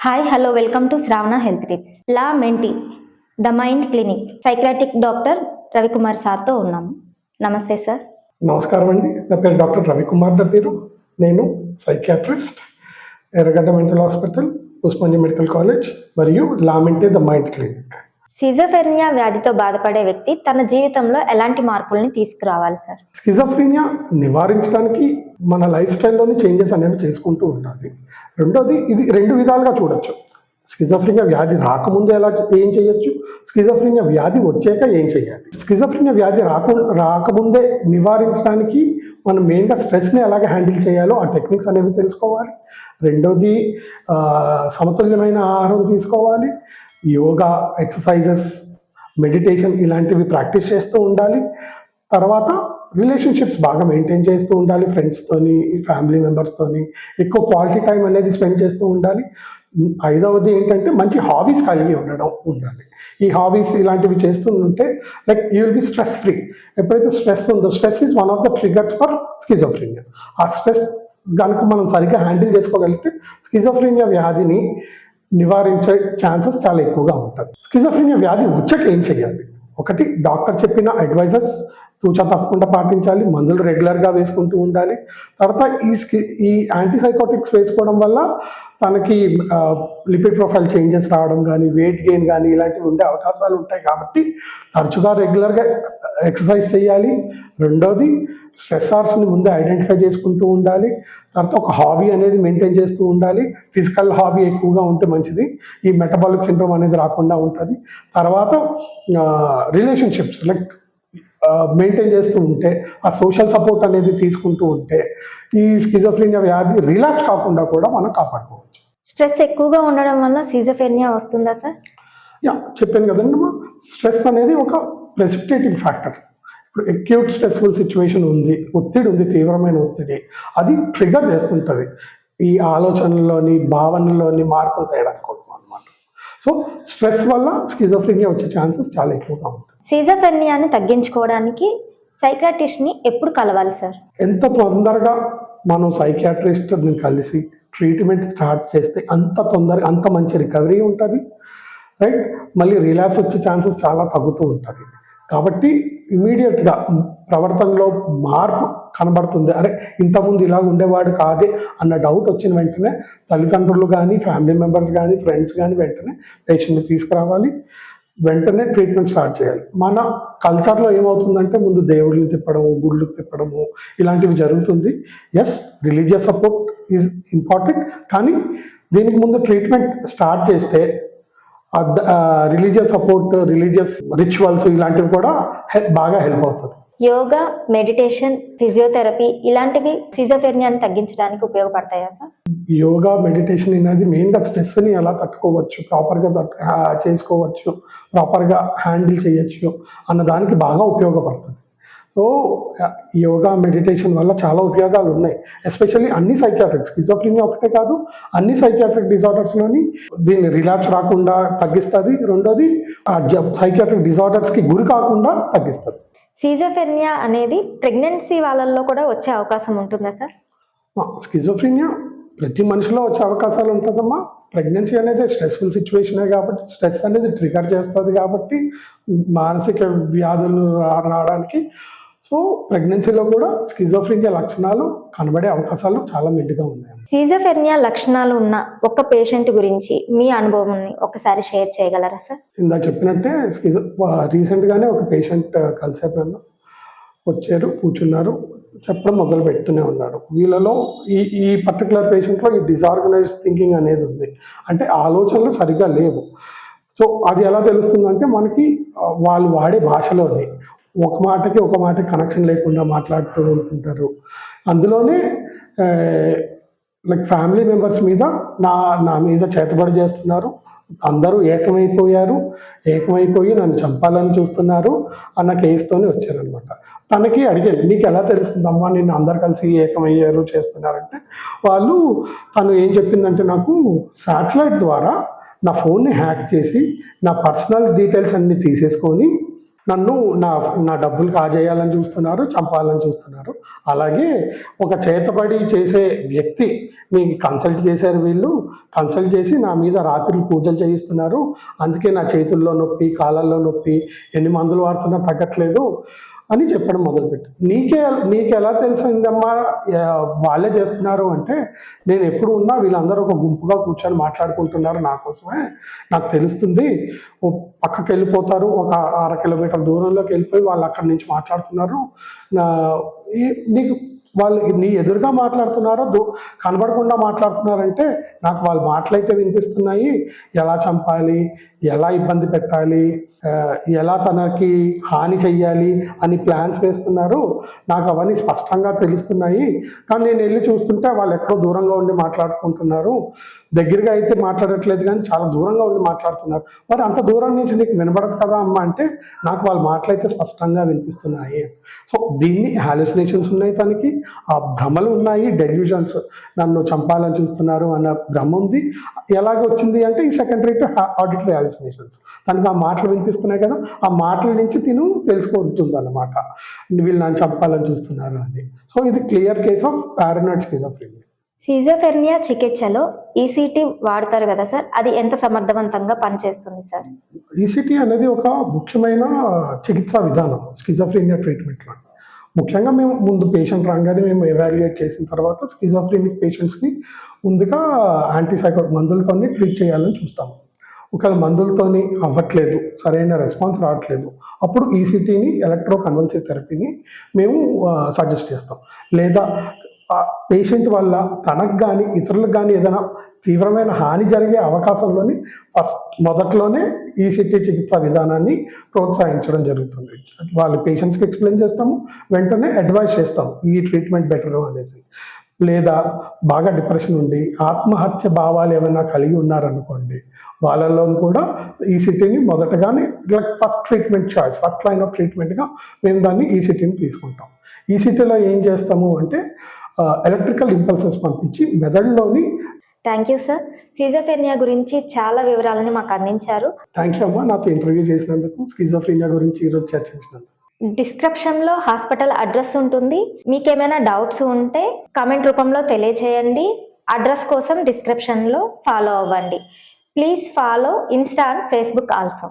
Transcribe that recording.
Hi hello welcome to Shravana health tips la mente the mind clinic psychiatric doctor Ravikumar సార్తో ఉన్నాము నమస్తే sir నమస్కారం అండి. నా పేరు డాక్టర్ రవికుమార్ నా పేరు. నేను psychiatrist Erragadda mental hospital Osmania medical college మరియు la mente the mind clinic schizophrenia వ్యాధితో బాధపడే వ్యక్తి తన జీవితంలో ఎలాంటి మార్పుల్ని తీసుకురావాలి సార్? స్కిజోఫ్రీనియా నివారించడానికి మన లైఫ్ స్టైల్లోని చేంజెస్ అనేవి చేసుకుంటూ ఉండాలి. రెండోది ఇది రెండు విధాలుగా చూడొచ్చు. స్కిజోఫ్రీనియా వ్యాధి రాకముందే ఎలా ఏం చేయొచ్చు? స్కిజోఫ్రీనియా వ్యాధి వచ్చాక ఏం చేయాలి? స్కిజోఫ్రీనియా వ్యాధి రాకు రాకముందే నివారించడానికి మనం మెయిన్గా స్ట్రెస్ని ఎలాగ హ్యాండిల్ చేయాలో ఆ టెక్నిక్స్ అనేవి తెలుసుకోవాలి. రెండోది సమతుల్యమైన ఆహారం తీసుకోవాలి. యోగా ఎక్సర్సైజెస్ మెడిటేషన్ ఇలాంటివి ప్రాక్టీస్ చేస్తూ ఉండాలి. తర్వాత రిలేషన్షిప్స్ బాగా మెయింటైన్ చేస్తూ ఉండాలి ఫ్రెండ్స్తోని ఫ్యామిలీ మెంబర్స్తోని ఎక్కువ క్వాలిటీ టైం అనేది స్పెండ్ చేస్తూ ఉండాలి. ఐదవది ఏంటంటే మంచి హాబీస్ కలిగి ఉండడం ఉండాలి. ఈ హాబీస్ ఇలాంటివి చేస్తూ ఉంటే like you will be stress free. ఎప్పుడైతే స్ట్రెస్ ఉందో stress is one of the triggers for schizophrenia. ఆ స్ట్రెస్ కనుక మనం సరిగ్గా హ్యాండిల్ చేసుకోగలిగితే స్కిజోఫ్రీనియా వ్యాధిని నివారించే ఛాన్సెస్ చాలా ఎక్కువగా ఉంటుంది స్కిజోఫ్రీనియా వ్యాధి వచ్చాక ఏం చేయాలి? ఒకటి డాక్టర్ చెప్పిన అడ్వైజర్స్ తూచా తప్పకుండా పాటించాలి మందులు రెగ్యులర్గా వేసుకుంటూ ఉండాలి. తర్వాత ఈ స్కి ఈ యాంటీసైకోటిక్స్ వేసుకోవడం వల్ల తనకి లిపిడ్ ప్రొఫైల్ చేంజెస్ రావడం కానీ వెయిట్ గెయిన్ కానీ ఇలాంటివి ఉండే అవకాశాలు ఉంటాయి కాబట్టి తరచుగా రెగ్యులర్గా ఎక్సర్సైజ్ చేయాలి. రెండోది స్ట్రెస్సార్స్ని ముందే ఐడెంటిఫై చేసుకుంటూ ఉండాలి. తర్వాత ఒక హాబీ అనేది మెయింటైన్ చేస్తూ ఉండాలి. ఫిజికల్ హాబీ ఎక్కువగా ఉంటే మంచిది. ఈ మెటబాలిక్ సిండ్రోమ్ అనేది రాకుండా ఉంటుంది. తర్వాత రిలేషన్షిప్స్ లైక్ మెయింటైన్ చేస్తూ ఉంటే ఆ సోషల్ సపోర్ట్ అనేది తీసుకుంటూ ఉంటే ఈ స్కిజోఫ్రీనియా వ్యాధి రిలాక్స్ కాకుండా కూడా మనం కాపాడుకోవచ్చు. స్ట్రెస్ ఎక్కువగా ఉండడం వల్ల సిజోఫెర్నియా వస్తుందా సార్? యా చెప్పాను కదండి స్ట్రెస్ అనేది ఒక ప్రెసిపిటేటింగ్ ఫ్యాక్టర్. ఇప్పుడు అక్యూట్ స్ట్రెస్ఫుల్ సిచ్యువేషన్ ఉంది ఒత్తిడి ఉంది తీవ్రమైన ఒత్తిడి. అది ట్రిగర్ చేస్తుంటుంది. ఈ ఆలోచనలోని భావనలోని మార్పులు తేయడం కోసం అన్నమాట. సో స్ట్రెస్ వల్ల స్కిజోఫ్రీనియా వచ్చే ఛాన్సెస్ చాలా ఎక్కువగా ఉంటాయి. సిజోఫెర్నియాని తగ్గించుకోవడానికి సైక్రాటిస్ట్ని ఎప్పుడు కలవాలి సార్ ఎంత తొందరగా మనం సైకియాట్రిస్ట్ని కలిసి ట్రీట్మెంట్ స్టార్ట్ చేస్తే అంత తొందరగా అంత మంచి రికవరీ ఉంటుంది రైట్ మళ్ళీ రిలాప్స్ వచ్చే ఛాన్సెస్ చాలా తగ్గుతూ ఉంటుంది. కాబట్టి ఇమీడియట్గా ప్రవర్తనలో మార్పు కనబడుతుంది. అరే ఇంతకుముందు ఇలా ఉండేవాడు కాదే అన్న డౌట్ వచ్చిన వెంటనే తల్లిదండ్రులు కానీ ఫ్యామిలీ మెంబర్స్ కానీ ఫ్రెండ్స్ కానీ వెంటనే పేషెంట్ని తీసుకురావాలి. వెంటనే ట్రీట్మెంట్ స్టార్ట్ చేయాలి. మన కల్చర్లో ఏమవుతుందంటే ముందు దేవుళ్ళని తిప్పడము గుళ్ళకి తిప్పడము ఇలాంటివి జరుగుతుంది. Yes religious support is important కానీ దీనికి ముందు ట్రీట్మెంట్ స్టార్ట్ చేస్తే రిలీజియస్ సపోర్ట్ రిలీజియస్ రిచువల్స్ ఇలాంటివి కూడా బాగా హెల్ప్ అవుతుంది. యోగా మెడిటేషన్ ఫిజియోథెరపీ ఇలాంటివి సిజోఫెర్నియాని తగ్గించడానికి ఉపయోగపడతాయా సార్? యోగా మెడిటేషన్ అనేది మెయిన్గా స్ట్రెస్ని ఎలా తట్టుకోవచ్చు ప్రాపర్గా చేసుకోవచ్చు ప్రాపర్గా హ్యాండిల్ చేయొచ్చు అన్న దానికి బాగా ఉపయోగపడుతుంది. సో యోగా మెడిటేషన్ వల్ల చాలా ఉపయోగాలు ఉన్నాయి. ఎస్పెషల్లీ అన్ని సైకియాట్రిక్ స్కిజోఫ్రీనియా ఒకటే కాదు అన్ని సైకియాట్రిక్ డిజార్డర్స్లోని దీన్ని రిలాప్స్ రాకుండా తగ్గిస్తుంది. రెండోది ఆ సైకియాట్రిక్ డిజార్డర్స్కి గురి కాకుండా తగ్గిస్తుంది. సిజోఫెర్నియా అనేది ప్రెగ్నెన్సీ వాళ్ళల్లో కూడా వచ్చే అవకాశం ఉంటుందా సార్? స్కిజోఫ్రీనియా ప్రతి మనిషిలో వచ్చే అవకాశాలు ఉంటుందమ్మా. ప్రెగ్నెన్సీ అనేది స్ట్రెస్ఫుల్ సిచ్యువేషనే కాబట్టి స్ట్రెస్ అనేది ట్రిగర్ చేస్తుంది కాబట్టి మానసిక వ్యాధులు రావడానికి సో ప్రెగ్నెన్సీలో కూడా స్కిజోఫ్రీనియా లక్షణాలు కనబడే అవకాశాలు చాలా మెండుగా ఉన్నాయి. సిజోఫెర్నియా లక్షణాలు ఉన్న ఒక పేషెంట్ గురించి మీ అనుభవాన్ని ఒకసారి షేర్ చేయగలరా సార్? ఇందా చెప్పినట్టే స్కిజో రీసెంట్గానే ఒక పేషెంట్ నన్ను. వచ్చారు కూర్చున్నారు చెప్పడం మొదలు పెడుతూనే ఉన్నారు. వీళ్ళలో ఈ ఈ పర్టికులర్ పేషెంట్లో ఈ డిజార్గనైజ్ థింకింగ్ అనేది ఉంది. అంటే ఆలోచనలు సరిగ్గా లేవు. సో అది ఎలా తెలుస్తుందంటే మనకి వాళ్ళు వాడే భాషలోనే. ఒక మాటకి ఒక మాటకి కనెక్షన్ లేకుండా మాట్లాడుతూ ఉంటుంటారు. అందులోనే లైక్ ఫ్యామిలీ మెంబర్స్ మీద నా నా మీద చేతబడి చేస్తున్నారు. అందరూ ఏకమైపోయారు. ఏకమైపోయి నన్ను చంపాలని చూస్తున్నారు అన్న కేసుతోనే వచ్చారనమాట తనకి అడిగాను నీకు ఎలా తెలుస్తుందమ్మా నేను అందరు కలిసి ఏకమయ్యారు చేస్తున్నారంటే? వాళ్ళు తను ఏం చెప్పిందంటే నాకు శాటిలైట్ ద్వారా నా ఫోన్ని హ్యాక్ చేసి నా పర్సనల్ డీటెయిల్స్ అన్ని తీసేసుకొని నన్ను నా నా డబ్బులు కాజేయాలని చూస్తున్నారు చంపాలని చూస్తున్నారు. అలాగే ఒక చేతబడి చేసే వ్యక్తి మీ కన్సల్ట్ చేశారు వీళ్ళు కన్సల్ట్ చేసి నా మీద రాత్రి పూజలు చేయిస్తున్నారు. అందుకే నా చేతుల్లో నొప్పి కాళ్ళల్లో నొప్పి ఎన్ని మందులు వాడుతున్నా తగ్గట్లేదు. అని చెప్పడం మొదలుపెట్టి. నీకే నీకు ఎలా తెలిసిందమ్మా వాళ్ళే చేస్తున్నారు అంటే నేను ఎప్పుడు ఉన్నా వీళ్ళందరూ ఒక గుంపుగా కూర్చొని మాట్లాడుకుంటున్నారు నా కోసమే. నాకు తెలుస్తుంది ఓ పక్కకి వెళ్ళిపోతారు ఒక అర కిలోమీటర్ దూరంలోకి వెళ్ళిపోయి వాళ్ళు అక్కడి నుంచి మాట్లాడుతున్నారు. నా ఈ- నీకు వాళ్ళు నీ ఎదురుగా మాట్లాడుతున్నారో దూ కనబడకుండా మాట్లాడుతున్నారంటే నాకు వాళ్ళ మాటలైతే వినిపిస్తున్నాయి. ఎలా చంపాలి? ఎలా ఇబ్బంది పెట్టాలి? ఎలా తనకి హాని చెయ్యాలి అని ప్లాన్స్ వేస్తున్నారు. నాకు అవన్నీ స్పష్టంగా తెలుస్తున్నాయి. కానీ నేను వెళ్ళి చూస్తుంటే వాళ్ళు ఎక్కడో దూరంగా ఉండి మాట్లాడుకుంటున్నారు. దగ్గరగా అయితే మాట్లాడట్లేదు కానీ చాలా దూరంగా ఉండి మాట్లాడుతున్నారు. మరి అంత దూరం నుంచి నీకు వినబడదు కదా అమ్మ అంటే నాకు వాళ్ళ మాటలు అయితే స్పష్టంగా వినిపిస్తున్నాయి. సో దీన్ని హాలుసినేషన్స్ ఉన్నాయి తనకి. ఆ భ్రమలు ఉన్నాయి డెల్యూజన్స్ నన్ను చంపాలని చూస్తున్నారు అన్న భ్రమ ఉంది. ఎలాగ వచ్చింది అంటే ఈ సెకండరీ టు ఆడిటరీ హాలుసినేషన్స్ తనకు ఆ మాటలు వినిపిస్తున్నాయి కదా ఆ మాటల నుంచి తిను తెలుసుకుంటుంది అనమాట వీళ్ళు నన్ను చంపాలని చూస్తున్నారు అని. సో ఇది clear case of paranoid schizophrenia schizophrenia చికిత్సలో ఈసీటీ వాడతారు కదా సార్? అది ఎంత సమర్థవంతంగా పనిచేస్తుంది సార్? ఈసీటీ అనేది ఒక ముఖ్యమైన చికిత్సా విధానం స్కిజోఫ్రీనియా ట్రీట్మెంట్లో ముఖ్యంగా మేము ముందు పేషెంట్ రాగానే మేము ఎవాల్యుయేట్ చేసిన తర్వాత స్కిజోఫ్రీనిక్ పేషెంట్స్ని ముందుగా యాంటీసైకో మందులతోనే ట్రీట్ చేయాలని చూస్తాము. ఒకవేళ మందులతోని అవ్వట్లేదు సరైన రెస్పాన్స్ రావట్లేదు అప్పుడు ఈసీటీని ఎలక్ట్రో కన్వల్సివ్ థెరపీని మేము సజెస్ట్ చేస్తాం. లేదా పేషెంట్ వల్ల తనకు కానీ ఇతరులకు కానీ ఏదైనా తీవ్రమైన హాని జరిగే అవకాశంలోని ఫస్ట్ మొదట్లోనే ఈసీటీ చికిత్సా విధానాన్ని ప్రోత్సహించడం జరుగుతుంది. వాళ్ళ పేషెంట్స్కి ఎక్స్ప్లెయిన్ చేస్తాము వెంటనే అడ్వైస్ చేస్తాము ఈ ట్రీట్మెంట్ బెటర్ అనేసి. లేదా బాగా డిప్రెషన్ ఉండి ఆత్మహత్య భావాలు ఏమైనా కలిగి ఉన్నారనుకోండి వాళ్ళలో కూడా ఈసీటీని మొదటగానే first treatment choice first line of ట్రీట్మెంట్గా మేము దాన్ని ఈసీటీని తీసుకుంటాం. ఈసీటీలో ఏం చేస్తాము అంటే ఎలక్ట్రికల్ ఇంపల్సెస్ పంపించి మెదడులోని థ్యాంక్ యూ సార్ సిజోఫెర్నియా గురించి చాలా వివరాలని మాకు అందించారు. థ్యాంక్ యూ అమ్మా. నాతో ఇంటర్వ్యూ చేసినందుకు స్కిజోఫ్రీనియా గురించి ఈరోజు చర్చించినందుకు. డిస్క్రిప్షన్లో హాస్పిటల్ అడ్రస్ ఉంటుంది. మీకేమైనా డౌట్స్ ఉంటే కామెంట్ రూపంలో తెలియచేయండి. అడ్రస్ కోసం డిస్క్రిప్షన్లో ఫాలో అవ్వండి. Please follow insta and Facebook also